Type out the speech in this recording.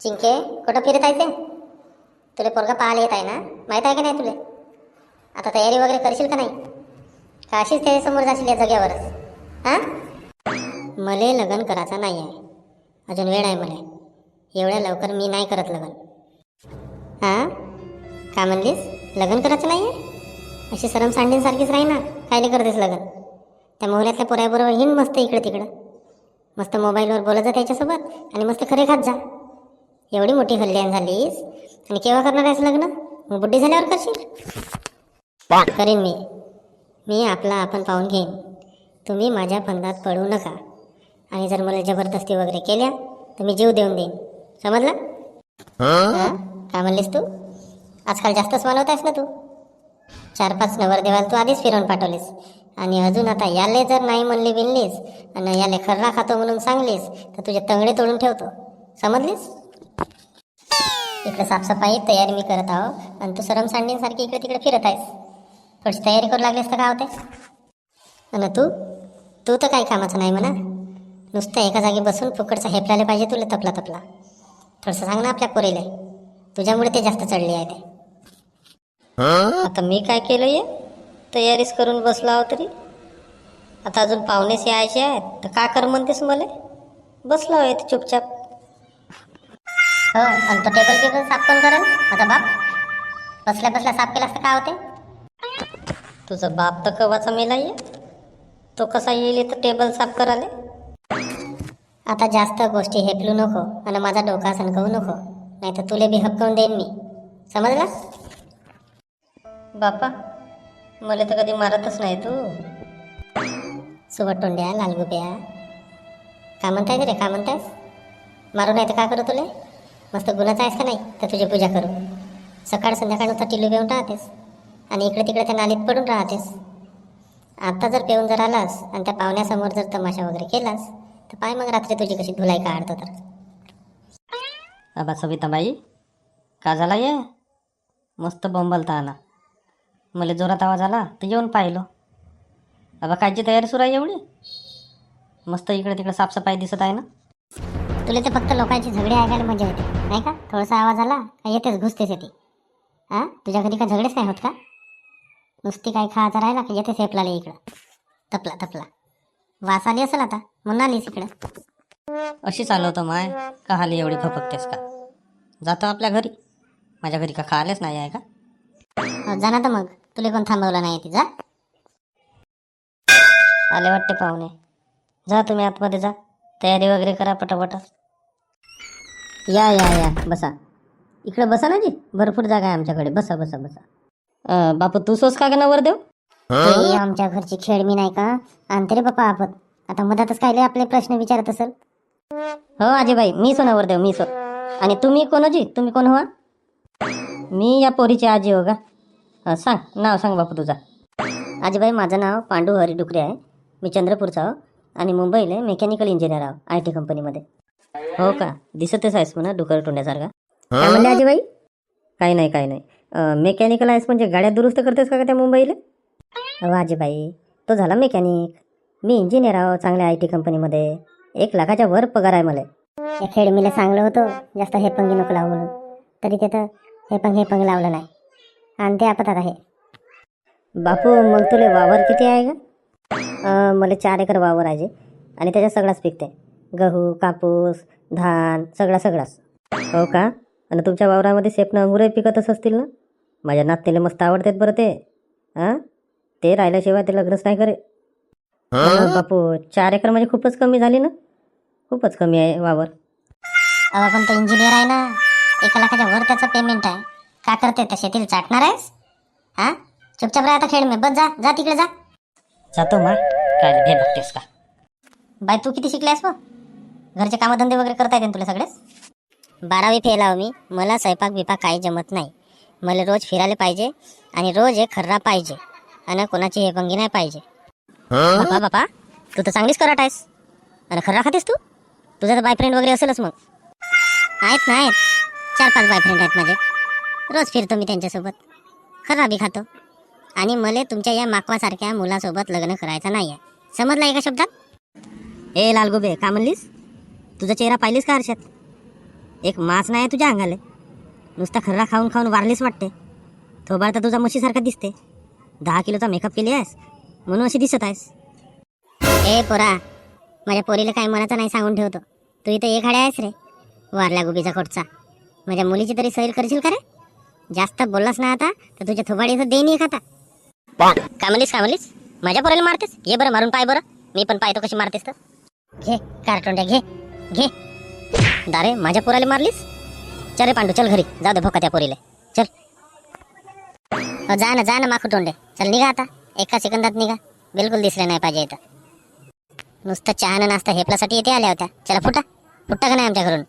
चिंके कुठं फिरत आहे तुला पोरगा पाहायला येत आहे ना? माहीत आहे का नाही तुला? आता तयारी वगैरे करशील का नाही? का अशीच त्याच्यासमोर जाशील या जग्यावरच हां? मले लग्न करायचं नाही आहे अजून वेळ आहे मला. एवढ्या लवकर मी नाही करत लग्न. हां? का म्हणलीस? लग्न करायचं नाही आहे अशी सरम सांडींसारखीच राही ना. कायले करतेस लग्न? त्या मोहल्यातल्या पोऱ्याबरोबर हिंड मस्त इकडं तिकडं. मस्त मोबाईलवर बोलत जा त्याच्यासोबत आणि मस्त खरे खात जा. एवढी मोठी कल्याण झालीस? आणि केव्हा करणार आहेस लग्न? मग बुड्ढी झाल्यावर करशील? करीन मी. मी आपला आपण पाहून घेईन. तुम्ही माझ्या फंदात पडू नका. आणि जर मला जबरदस्ती वगैरे केल्या तर मी जीव देऊन देईन. समजलं? हां? काय म्हणलीस तू? आजकाल जास्तच मानवत आहेस ना तू? चार पाच नवरदेवाला तू आधीच फिरवून पाठवलीस. आणि अजून आता याले जर नाही म्हणली बिनलीस आणि याले खर्रा खातो म्हणून सांगलीस तर तुझे तंगडे तोडून ठेवतो. समजलीस? इकडे साफसफाई तयारी मी करत आहो. आणि तू सरम सांडींसारखी इकडे तिकडे फिरत आहेस. थोडीशी तयारी करू लागलीस तर काय होते आणि तू? तू तर काही कामाचं नाही म्हणा. नुसतं एका जागी बसून फुकटचा हेपलायला पाहिजे तुला तपला तपला. थोडंसं सांग ना आपल्या पोरीला. तुझ्यामुळे ते जास्त चढले आहे ते. आता मी काय केलं ये तयारीच करून बसलो आहो तरी. आता अजून पाहुणेच यायचे आहेत. तर का कर म्हणतेस मला? बसलो आहे चुपचाप. हो आणि तो टेबल टेबल साफ कोण करेल माझा बाप. बसल्या बसल्या साफ केलास तर काय होते? तुझा बाप तर कवाचा मेला ये तो कसा येईल तर टेबल साफ कराले आता जास्त गोष्टी हेपलू नको आणि माझा डोका सणकवू नको नाही तर तुले बी हपकवून देईन मी. समजला? बापा मला तर कधी मारतच नाही तू. सुवटोंड्या लालगुब्या का म्हणताय रे का म्हणतायस? मारू नाही तर का करू तुले? मस्त गुणाचा आहेस का नाही? तर तुझी पूजा करू. सकाळ संध्याकाळ नुसता टिलू घेऊन राहतेस. आणि इकडे तिकडे त्या नालीत पडून राहतेस. आत्ता जर पेऊन जर आलास आणि त्या पाहुण्यासमोर जर तमाशा वगैरे केलास तर पाय मग रात्री तुझी कशी धुलाई काढतो तर. अबा सविताबाई का झाला ये मस्त बोंबलता आला. मला जोरात आवाज आला तर येऊन पाहिलो. अबा कायची तयारी सुरू आहे एवढी? मस्त इकडे तिकडे साफसफाई दिसत आहे ना? तुला तर फक्त लोकांची झगडे ऐकायला मजा येते. नाही का? थोडासा आवाज आला का येतेच घुसतेच येते. हां तुझ्या घरी का झगडेच नाही होत का? नुसती काही खायचं राहिला का येतेच हेपलाले इकडं. तपला तपला. वास आली असेल आता. म्हणून आलीस इकडं. अशी चालवतं माय. का हाली एवढी फपकतेस का? जातो आपल्या घरी. माझ्या घरी का खायलाच नाही आहे का? हो, जा ना तर मग. तुला कोण थांबवलं नाही ती जा. आले वाटते पाहुणे. जा तुम्ही आतमध्ये जा. तयारी वगैरे करा पटापट. या या या. बसा. इकडे बसा ना जी. भरपूर जागा आहे आमच्याकडे. बसा बसा बसा. बापू तू सोस का नवर देव ते आमच्या घरची खेळ मी नाही का? आणते रे बापा आपण. आता मधातच काय आपले प्रश्न विचारत असेल? हो आजीबाई. मी सो नवर देव मी सो. आणि तुम्ही कोण जी? तुम्ही कोण व्हा मी या पोरीची आजी हो का हं, सांग. नाव सांग बापू तुझा. आजीबाई माझं नाव पांडू हरी डुकरे आहे. मी चंद्रपूरचा आहो आणि मुंबईला मेकॅनिकल इंजिनियर आहो आय टी कंपनीमध्ये. हो का? दिसतच आहेस म्हणा डुकर तोंड्यासारखा. काय म्हणले आजीबाई? काही नाही काही नाही. मेकॅनिकल आहेस म्हणजे गाड्या दुरुस्त करतेस का त्या मुंबईला? अहो आजीबाई तो झाला मेकॅनिक मी इंजिनियर आहो चांगल्या आय टी कंपनीमध्ये. एक लाखाच्या वर पगार आहे मला. या खेळमीला सांगलं होतं जास्त हे पंगी नको लावू म्हणून. तरी ते तर हे पंग हे पंग लावलं नाही. आणि ते आपत आता हे बापू मग तुले वावर किती आहे का अं, मला चार एकर वावर आहे जे. आणि त्याच्यात सगळाच पिकते गहू कापूस धान सगळा सगळाच हो का? आणि तुमच्या वावरामध्ये सेपनं अंगुरही पिकतच असतील ना? माझ्या नातीला मस्त आवडतात बरं ते. हां? ते राहिल्याशिवाय ते लग्नच नाही करे बापू चार एकर म्हणजे खूपच कमी झाली ना? खूपच कमी आहे वावर. अहो पण तो इंजिनियर आहे ना. एका लाखाच्या वर त्याचं पेमेंट आहे. का करते? त्या शेतीला चाटणार आहेस? हा? चुपचाप राहा आता खेळ मी बस जा जा तिकडे जा. जातो मा काय भे बघतेस का? बाय तू किती शिकलायस मग? घरचे कामधंदे वगैरे करता येते तुला सगळेच बारावी फेल आहो मी. मला स्वयंपाक बिपाक काही जमत नाही. मला रोज फिरायला पाहिजे आणि रोज एक खर्रा पाहिजे आणि कोणाची हे पंगी नाही पाहिजे. बापा बापा तू तर चांगलीच कराट आहेस. आणि खर्रा खातेस तू? तुझा तर बायफ्रेंड वगैरे असेलच मग. आहेत ना आहेत. चार पाच बायफ्रेंड आहेत माझे. रोज फिरतो मी त्यांच्यासोबत. खर्रा बी खातो. आणि मला तुमच्या या माकवासारख्या मुलासोबत लग्न करायचं नाही आहे समजलं एका शब्दात? ए लालगोबे का म्हणलीस? तुझा चेहरा पाहिलीस का हर्षात एक मास नाही आहे तुझ्या अंगाले. नुसता खर्रा खाऊन खाऊन वारलीस वाटते. थोबाड तर तुझा म्हशीसारखा दिसते. दहा किलोचा मेकअप केली आहेस? म्हणून अशी दिसत आहेस. ए पोरा माझ्या पोरीला काही मनाचं नाही सांगून ठेवतो. तू इथं एक आहेस रे. वारल्या गुबीचा खोटचा माझ्या मुलीची तरी सैर करशील का रे? जास्त बोललास ना आता तर तुझ्या थोबाडीचं देईन एक आता. का म्हणलीस का म्हणलीस? माझ्या पोराला मारतेस? ये बरं मारून पाय बरं. मी पण पाहतो कशी मारतेस तर. घे कार्टोंड्या घे. घे. दारे माझ्या पोराला मारलीस? चल रे पांडू चल घरी. जाऊ दे भोका त्या पोरीले. चल. हो जा ना जा ना माखू तोंडे. चल निघा आता. एका सेकंदात निघा. बिलकुल दिसले नाही पाहिजे इथं. नुसतं चहा ना नाश्ता हेपल्यासाठी येते आल्या होत्या. चला फुटा. फुटा का नाही आमच्या घरून?